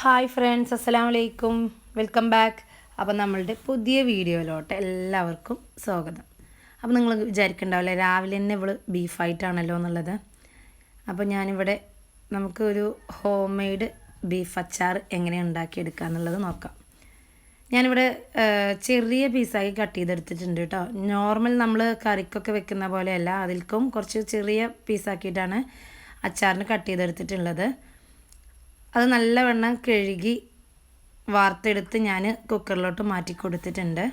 Hi friends അസ്സലാം വലൈക്കും welcome back അപ്പം നമ്മളുടെ പുതിയ വീഡിയോയിലോട്ട് എല്ലാവർക്കും സ്വാഗതം. അപ്പോൾ നിങ്ങൾ വിചാരിക്കണ്ടാവില്ലേ രാവിലെ തന്നെ ഇവൾ ബീഫായിട്ടാണല്ലോ എന്നുള്ളത്. അപ്പോൾ ഞാനിവിടെ നമുക്ക് ഒരു ഹോം മെയ്ഡ് ബീഫ് അച്ചാർ എങ്ങനെ ഉണ്ടാക്കിയെടുക്കുക എന്നുള്ളത് നോക്കാം. ഞാനിവിടെ ചെറിയ പീസായി കട്ട് ചെയ്തെടുത്തിട്ടുണ്ട് കേട്ടോ. നോർമൽ നമ്മൾ കറിക്കൊക്കെ വെക്കുന്ന പോലെയല്ല അതിൽക്കും കുറച്ച് ചെറിയ പീസാക്കിയിട്ടാണ് അച്ചാറിന് കട്ട് ചെയ്തെടുത്തിട്ടുള്ളത്. അത് നല്ലവണ്ണം കഴുകി വാർത്തെടുത്ത് ഞാൻ കുക്കറിലോട്ട് മാറ്റി കൊടുത്തിട്ടുണ്ട്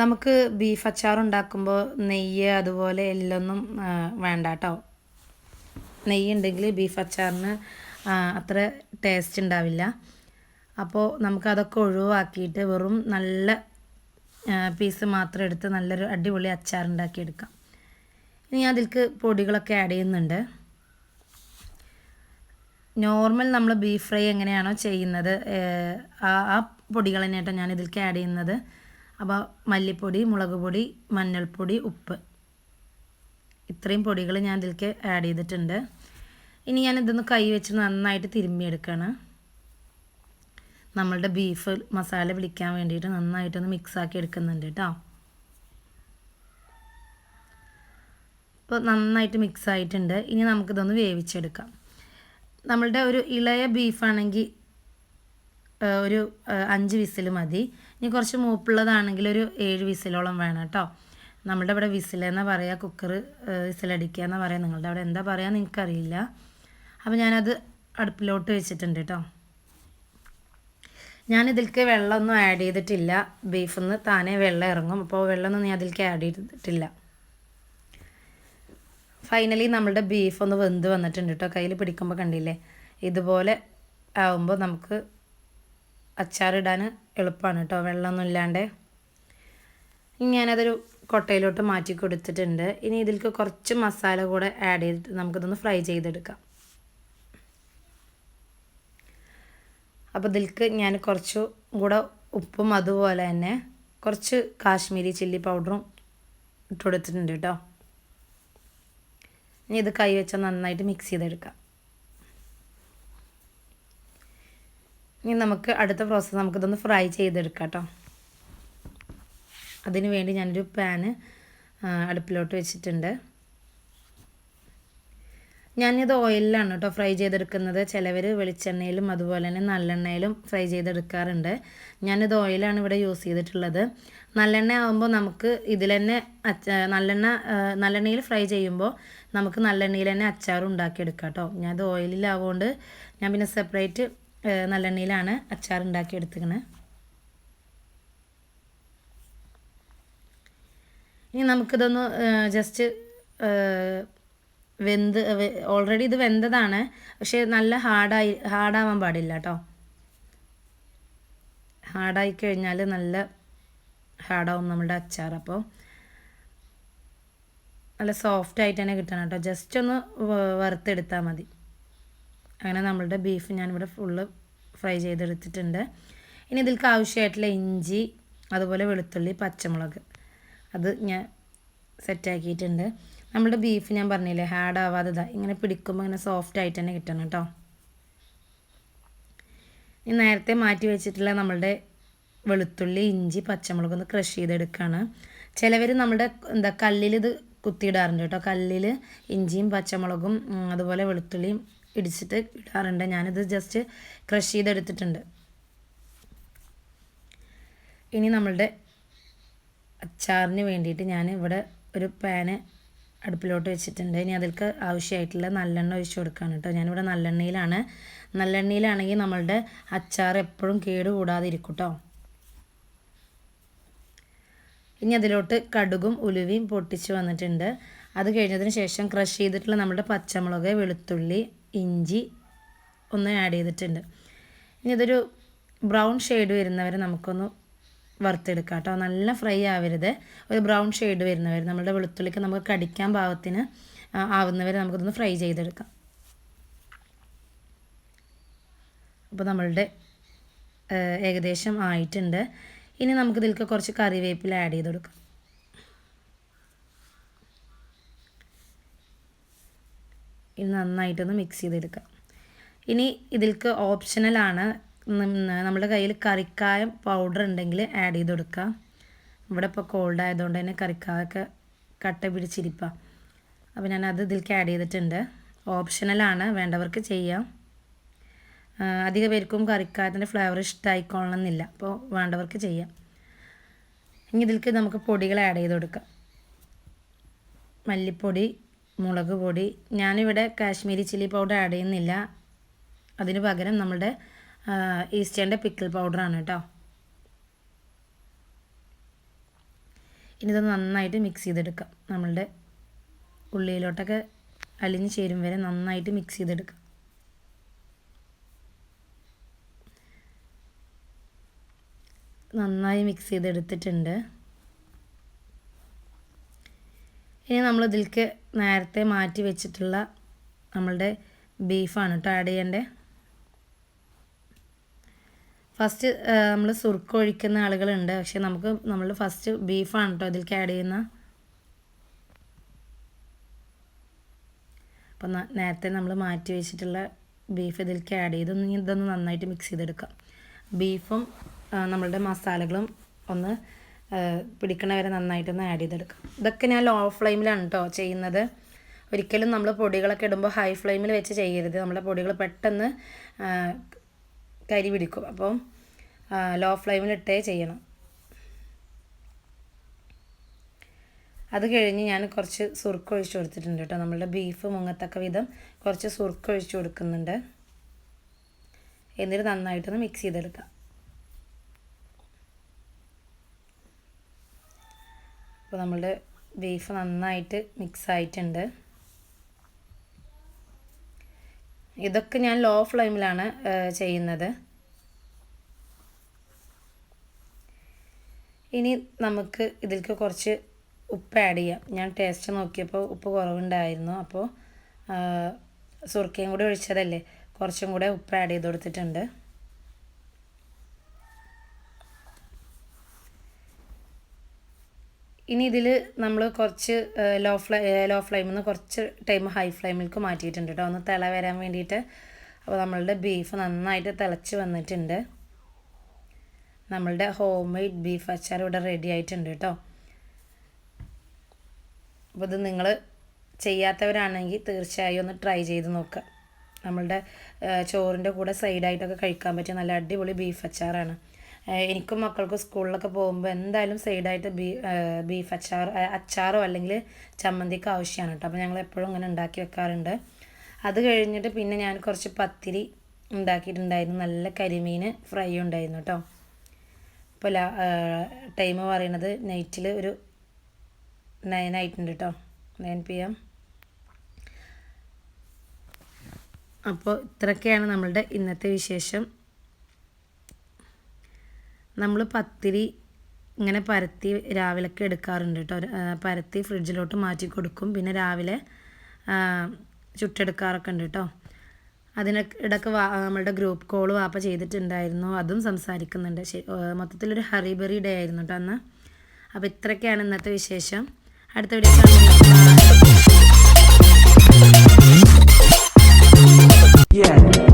നമുക്ക് ബീഫ് അച്ചാർ ഉണ്ടാക്കുമ്പോൾ നെയ്യ് അതുപോലെ എല്ലൊന്നും വേണ്ട കേട്ടോ. നെയ്യ് ഉണ്ടെങ്കിൽ ബീഫ് അച്ചാറിന് അത്ര ടേസ്റ്റ് ഉണ്ടാവില്ല. അപ്പോൾ നമുക്കതൊക്കെ ഒഴിവാക്കിയിട്ട് വെറും നല്ല പീസ് മാത്രം എടുത്ത് നല്ലൊരു അടിപൊളി അച്ചാർ എടുക്കാം ഇനി ഞാൻ അതിലേക്ക് പൊടികളൊക്കെ ആഡ് ചെയ്യുന്നുണ്ട്. നോർമൽ നമ്മൾ ബീഫ് ഫ്രൈ എങ്ങനെയാണോ ചെയ്യുന്നത് ആ പൊടികൾ തന്നെ ഞാൻ ഇതിലേക്ക് ആഡ് ചെയ്യുന്നത്. അപ്പോൾ മല്ലിപ്പൊടി മുളക് പൊടി മഞ്ഞൾപ്പൊടി ഉപ്പ്. ഇത്രയും പൊടികൾ ഞാൻ ഇതിലേക്ക് ആഡ് ചെയ്തിട്ടുണ്ട്. ഇനി ഞാൻ ഇതൊന്ന് കൈ വെച്ച് നന്നായിട്ട് തിരുമ്മിയെടുക്കുകയാണ് നമ്മളുടെ ബീഫ് മസാല പിടിക്കാൻ വേണ്ടിയിട്ട് നന്നായിട്ടൊന്ന് മിക്സ് ആക്കി എടുക്കുന്നുണ്ട് കേട്ടോ. ഇപ്പോൾ നന്നായിട്ട് മിക്സ് ആയിട്ടുണ്ട്. ഇനി നമുക്കിതൊന്ന് വേവിച്ചെടുക്കാം. നമ്മളുടെ ഒരു ഇളയ ബീഫാണെങ്കിൽ ഒരു അഞ്ച് വിസിൽ മതി. ഇനി കുറച്ച് മൂപ്പുള്ളതാണെങ്കിൽ ഒരു ഏഴ് വിസിലോളം വേണം കേട്ടോ. നമ്മുടെ ഇവിടെ വിസിലെന്നാ പറയുക കുക്കർ വിസിലടിക്കുക എന്നാ പറയുക നിങ്ങളുടെ അവിടെ എന്താ പറയുക നിങ്ങൾക്കറിയില്ല. അപ്പോൾ ഞാനത് അടുപ്പിലോട്ട് വെച്ചിട്ടുണ്ട് കേട്ടോ. ഞാൻ ഇതിലേക്ക് വെള്ളമൊന്നും ആഡ് ചെയ്തിട്ടില്ല. ബീഫിൽ നിന്ന് താനേ വെള്ളം ഇറങ്ങും. അപ്പോൾ വെള്ളമൊന്നും ഞാൻ അതിലേക്ക് ആഡ് ചെയ്തിട്ടില്ല. ഫൈനലി നമ്മളുടെ ബീഫ് ഒന്ന് വെന്ത് വന്നിട്ടുണ്ട് കേട്ടോ കയ്യിൽ പിടിക്കുമ്പോൾ കണ്ടില്ലേ? ഇതുപോലെ ആവുമ്പോൾ നമുക്ക് അച്ചാറിടാൻ എളുപ്പമാണ് കേട്ടോ വെള്ളമൊന്നും ഇല്ലാണ്ട്. ഞാനതൊരു കൊട്ടയിലോട്ട് മാറ്റി കൊടുത്തിട്ടുണ്ട്. ഇനി ഇതിലേക്ക് കുറച്ച് മസാല കൂടെ ആഡ് ചെയ്തിട്ട് നമുക്കിതൊന്ന് ഫ്രൈ ചെയ്തെടുക്കാം. അപ്പോൾ ഇതിൽക്ക് ഞാൻ കുറച്ചും കൂടെ ഉപ്പും അതുപോലെ തന്നെ കുറച്ച് കാശ്മീരി ചില്ലി പൗഡറും ഇട്ട് കൊടുത്തിട്ടുണ്ട് കേട്ടോ. ഇനി ഇത് കൈ വെച്ചാൽ നന്നായിട്ട് മിക്സ് ചെയ്തെടുക്കാം. ഇനി നമുക്ക് അടുത്ത പ്രോസസ്സ് നമുക്കിതൊന്ന് ഫ്രൈ ചെയ്തെടുക്കാം കേട്ടോ. അതിന് വേണ്ടി ഞാനൊരു പാന് അടുപ്പിലോട്ട് വെച്ചിട്ടുണ്ട്. ഞാനിത് ഓയിലിലാണ് കേട്ടോ ഫ്രൈ ചെയ്തെടുക്കുന്നത്. ചിലവർ വെളിച്ചെണ്ണയിലും അതുപോലെ തന്നെ നല്ലെണ്ണയിലും ഫ്രൈ ചെയ്തെടുക്കാറുണ്ട്. ഞാനിത് ഓയിലാണ് ഇവിടെ യൂസ് ചെയ്തിട്ടുള്ളത്. നല്ലെണ്ണ ആകുമ്പോൾ നമുക്ക് ഇതിൽ തന്നെ നല്ലെണ്ണ നല്ലെണ്ണയിൽ ഫ്രൈ ചെയ്യുമ്പോൾ നമുക്ക് നല്ലെണ്ണയിൽ തന്നെ അച്ചാർ ഉണ്ടാക്കിയെടുക്കാം കേട്ടോ ഞാനത് ഓയിലിലാവുകൊണ്ട് ഞാൻ പിന്നെ സെപ്പറേറ്റ് നല്ലെണ്ണയിലാണ് അച്ചാർ ഉണ്ടാക്കിയെടുത്തിക്കണത് ഇനി നമുക്കിതൊന്ന് ജസ്റ്റ് വെന്ത് ഓൾറെഡി ഇത് വെന്തതാണ്. പക്ഷേ നല്ല ഹാർഡായി ഹാർഡാവാൻ പാടില്ല കേട്ടോ ഹാർഡായി കഴിഞ്ഞാൽ നല്ല ഹാർഡാവും നമ്മുടെ അച്ചാർ അപ്പോൾ നല്ല സോഫ്റ്റ് ആയിട്ട് തന്നെ കിട്ടണം കേട്ടോ ജസ്റ്റ് ഒന്ന് വറുത്തെടുത്താൽ മതി. അങ്ങനെ നമ്മളുടെ ബീഫ് ഞാനിവിടെ ഫുള്ള് ഫ്രൈ ചെയ്തെടുത്തിട്ടുണ്ട്. ഇനി ഇതിൽക്ക് ആവശ്യമായിട്ടുള്ള ഇഞ്ചി അതുപോലെ വെളുത്തുള്ളി പച്ചമുളക്. അത് ഞാൻ സെറ്റാക്കിയിട്ടുണ്ട് നമ്മുടെ ബീഫ് ഞാൻ പറഞ്ഞില്ലേ ഹാഡ് ആവാതെ ഇങ്ങനെ പിടിക്കുമ്പോൾ ഇങ്ങനെ സോഫ്റ്റ് ആയിട്ട് തന്നെ കിട്ടണം കേട്ടോ. ഇനി നേരത്തെ മാറ്റി വെച്ചിട്ടുള്ള നമ്മളുടെ വെളുത്തുള്ളി ഇഞ്ചി പച്ചമുളക് ഒന്ന് ക്രഷ് ചെയ്തെടുക്കുകയാണ് ചിലവർ നമ്മുടെ എന്താ കല്ലിൽ ഇത് കുത്തിയിടാറുണ്ട് കേട്ടോ. കല്ലിൽ ഇഞ്ചിയും പച്ചമുളകും അതുപോലെ വെളുത്തുള്ളിയും ഇടിച്ചിട്ട് ഇടാറുണ്ട്. ഞാനിത് ജസ്റ്റ് ക്രഷ് ചെയ്തെടുത്തിട്ടുണ്ട്. ഇനി നമ്മളുടെ അച്ചാറിന് വേണ്ടിയിട്ട് ഞാൻ ഇവിടെ ഒരു പാന് അടുപ്പിലോട്ട് വെച്ചിട്ടുണ്ട്. ഇനി അതിൽക്ക് ആവശ്യമായിട്ടുള്ള നല്ലെണ്ണ ഒഴിച്ച് കൊടുക്കുകയാണ് കേട്ടോ. ഞാനിവിടെ നല്ലെണ്ണയിലാണ്. നല്ലെണ്ണയിലാണെങ്കിൽ നമ്മളുടെ അച്ചാർ എപ്പോഴും കേട് കൂടാതെ ഇരിക്കും കേട്ടോ. ഇനി അതിലോട്ട് കടുകും ഉലുവയും പൊട്ടിച്ച് വന്നിട്ടുണ്ട്. അത് കഴിഞ്ഞതിന് ശേഷം ക്രഷ് ചെയ്തിട്ടുള്ള നമ്മുടെ പച്ചമുളക് വെളുത്തുള്ളി ഇഞ്ചി ഒന്ന് ആഡ് ചെയ്തിട്ടുണ്ട്. ഇനി ഇതൊരു ബ്രൗൺ ഷെയ്ഡ് വരുന്നവരെ നമുക്കൊന്ന് വറുത്തെടുക്കാം കേട്ടോ. നല്ല ഫ്രൈ ആവരുത്. ഒരു ബ്രൗൺ ഷെയ്ഡ് വരുന്നവർ നമ്മുടെ വെളുത്തുള്ളിക്ക് നമുക്ക് കടിക്കാൻ പാകത്തിന് ആവുന്നവരെ നമുക്കിതൊന്ന് ഫ്രൈ ചെയ്തെടുക്കാം. അപ്പോൾ നമ്മളുടെ ഏകദേശം ആയിട്ടുണ്ട്. ഇനി നമുക്ക് ഇതിലേക്ക് കുറച്ച് കറിവേപ്പില ആഡ് ചെയ്ത് കൊടുക്കാം. ഇനി നന്നായിട്ടൊന്ന് മിക്സ് ചെയ്തെടുക്കാം. ഇനി ഇതിൽക്ക് ഓപ്ഷണലാണ് നമ്മുടെ കയ്യിൽ കറിക്കായം പൗഡർ ഉണ്ടെങ്കിൽ ആഡ് ചെയ്ത് കൊടുക്കുക. ഇവിടെ ഇപ്പോൾ കോൾഡ് ആയതുകൊണ്ട് തന്നെ കറിക്കായൊക്കെ കട്ട പിടിച്ചിരിപ്പാണ് അപ്പോൾ അത് ഇതിലേക്ക് ആഡ് ചെയ്തിട്ടുണ്ട്. ഓപ്ഷണലാണ് വേണ്ടവർക്ക് ചെയ്യാം. അധിക പേർക്കും കറിക്കായത്തിന്റെ ഫ്ലേവർ ഇഷ്ടമായിക്കൊള്ളണമെന്നില്ല അപ്പോൾ വേണ്ടവർക്ക് ചെയ്യാം. ഇനി ഇതിലേക്ക് നമുക്ക് പൊടികൾ ആഡ് ചെയ്ത് കൊടുക്കാം. മല്ലിപ്പൊടി മുളക് പൊടി. ഞാനിവിടെ കാശ്മീരി ചില്ലി പൗഡർ ആഡ് ചെയ്യുന്നില്ല. അതിന് പകരം നമ്മുടെ ഈസ്റ്റേണിന്റെ പിക്കിൾ പൗഡറാണ് കേട്ടോ. ഇനി ഇത് നന്നായിട്ട് മിക്സ് ചെയ്തെടുക്കാം. നമ്മളുടെ ഉള്ളിയിലോട്ടൊക്കെ അലിഞ്ഞ് ചേരും വരെ നന്നായിട്ട് മിക്സ് ചെയ്തെടുക്കാം. നന്നായി മിക്സ് ചെയ്തെടുത്തിട്ടുണ്ട്. ഇനി നമ്മൾ ഇതിലേക്ക് നേരത്തെ മാറ്റി വെച്ചിട്ടുള്ള നമ്മളുടെ ബീഫാണ് കേട്ടോ ആഡ് ചെയ്യേണ്ടത്. ഫസ്റ്റ് നമ്മൾ സുർക്ക് ഒഴിക്കുന്ന ആളുകളുണ്ട്. പക്ഷെ നമുക്ക് നമ്മൾ ഫസ്റ്റ് ബീഫാണ് കേട്ടോ ഇതിലേക്ക് ആഡ് ചെയ്യുന്ന. അപ്പം നേരത്തെ നമ്മൾ മാറ്റി വെച്ചിട്ടുള്ള ബീഫ് ഇതിലേക്ക് ആഡ് ചെയ്ത് ഇതൊന്ന് നന്നായിട്ട് മിക്സ് ചെയ്തെടുക്കാം. ബീഫും നമ്മളുടെ മസാലകളും ഒന്ന് പിടിക്കണവരെ പിടിക്കണ വരെ നന്നായിട്ടൊന്ന് ആഡ് ചെയ്തെടുക്കാം. ഇതൊക്കെ ഞാൻ ലോ ഫ്ലെയിമിലാണ് കേട്ടോ ചെയ്യുന്നത്. ഒരിക്കലും നമ്മൾ പൊടികളൊക്കെ ഇടുമ്പോൾ ഹൈ ഫ്ലെയിമിൽ വെച്ച് ചെയ്യരുത്. നമ്മുടെ പൊടികൾ പെട്ടെന്ന് കരി പിടിക്കും. അപ്പം ലോ ഫ്ലെയിമിലിട്ടേ ചെയ്യണം. അത് കഴിഞ്ഞ് ഞാൻ കുറച്ച് സുർക്ക് ഒഴിച്ച് കൊടുത്തിട്ടുണ്ട് കേട്ടോ. നമ്മളുടെ ബീഫ് മുങ്ങത്തക്ക വിധം കുറച്ച് സുർക്ക് ഒഴിച്ച് കൊടുക്കുന്നുണ്ട്. എന്നിട്ട് നന്നായിട്ടൊന്ന് മിക്സ് ചെയ്തെടുക്കാം. അപ്പോൾ നമ്മളുടെ ബീഫ് നന്നായിട്ട് മിക്സ് ആയിട്ടുണ്ട്. ഇതൊക്കെ ഞാൻ ലോ ഫ്ലെയിമിലാണ് ചെയ്യുന്നത്. ഇനി നമുക്ക് ഇതിലേക്ക് കുറച്ച് ഉപ്പ് ആഡ് ചെയ്യാം. ഞാൻ ടേസ്റ്റ് നോക്കിയപ്പോൾ ഉപ്പ് കുറവുണ്ടായിരുന്നു. അപ്പോൾ സുർക്കയും കൂടി ഒഴിച്ചതല്ലേ? കുറച്ചും കൂടെ ഉപ്പ് ആഡ് ചെയ്ത് കൊടുത്തിട്ടുണ്ട്. ഇനി ഇതിൽ നമ്മൾ കുറച്ച് ലോ ഫ്ലൈ ലോ ഫ്ലെയിമിൽ നിന്ന് കുറച്ച് ടൈം ഹൈ ഫ്ലെയിമിലേക്ക് മാറ്റിയിട്ടുണ്ട് കേട്ടോ ഒന്ന് തിള വരാൻ വേണ്ടിയിട്ട് അപ്പോൾ നമ്മളുടെ ബീഫ് നന്നായിട്ട് തിളച്ച് വന്നിട്ടുണ്ട്. നമ്മളുടെ ഹോം മെയ്ഡ് ബീഫ് അച്ചാർ ഇവിടെ റെഡി ആയിട്ടുണ്ട് കേട്ടോ അപ്പോൾ ഇത് നിങ്ങൾ ചെയ്യാത്തവരാണെങ്കിൽ തീർച്ചയായും ഒന്ന് ട്രൈ ചെയ്ത് നോക്കുക നമ്മളുടെ ചോറിന്റെ കൂടെ സൈഡായിട്ടൊക്കെ കഴിക്കാൻ പറ്റിയ നല്ല അടിപൊളി ബീഫ് അച്ചാറാണ്. എനിക്കും മക്കൾക്കും സ്കൂളിലൊക്കെ പോകുമ്പോൾ എന്തായാലും സൈഡായിട്ട് ബീ ബീഫ് അച്ചാർ അച്ചാറോ അല്ലെങ്കിൽ ചമ്മന്തിക്ക് ആവശ്യമാണ് കേട്ടോ. അപ്പോൾ ഞങ്ങൾ എപ്പോഴും ഇങ്ങനെ ഉണ്ടാക്കി വെക്കാറുണ്ട്. അത് കഴിഞ്ഞിട്ട് പിന്നെ ഞാൻ കുറച്ച് പത്തിരി ഉണ്ടാക്കിയിട്ടുണ്ടായിരുന്നു. നല്ല കരിമീൻ ഫ്രൈ ഉണ്ടായിരുന്നു കേട്ടോ. ഇപ്പോൾ ലാ ടൈം പറയണത് നൈറ്റിൽ ഒരു നയൻ ആയിട്ടുണ്ട് കേട്ടോ. നയൻ പി എം. അപ്പോൾ ഇത്രയൊക്കെയാണ് നമ്മളുടെ ഇന്നത്തെ വിശേഷം. നമ്മൾ പത്തിരി ഇങ്ങനെ പരത്തി രാവിലെയൊക്കെ എടുക്കാറുണ്ട് കേട്ടോ പരത്തി ഫ്രിഡ്ജിലോട്ട് മാറ്റി കൊടുക്കും. പിന്നെ രാവിലെ ചുട്ടെടുക്കാറൊക്കെ ഉണ്ട് കേട്ടോ അതിനൊക്കെ ഇടയ്ക്ക് വാ നമ്മളുടെ ഗ്രൂപ്പ് കോൾ വാപ്പ ചെയ്തിട്ടുണ്ടായിരുന്നു. അതും സംസാരിക്കുന്നുണ്ട്. മൊത്തത്തിലൊരു ഹറിബറി ഡേ ആയിരുന്നു കേട്ടോ അന്ന്. അപ്പോൾ ഇത്രയൊക്കെയാണ് ഇന്നത്തെ വിശേഷം. അടുത്ത വീഡിയോ Yeah.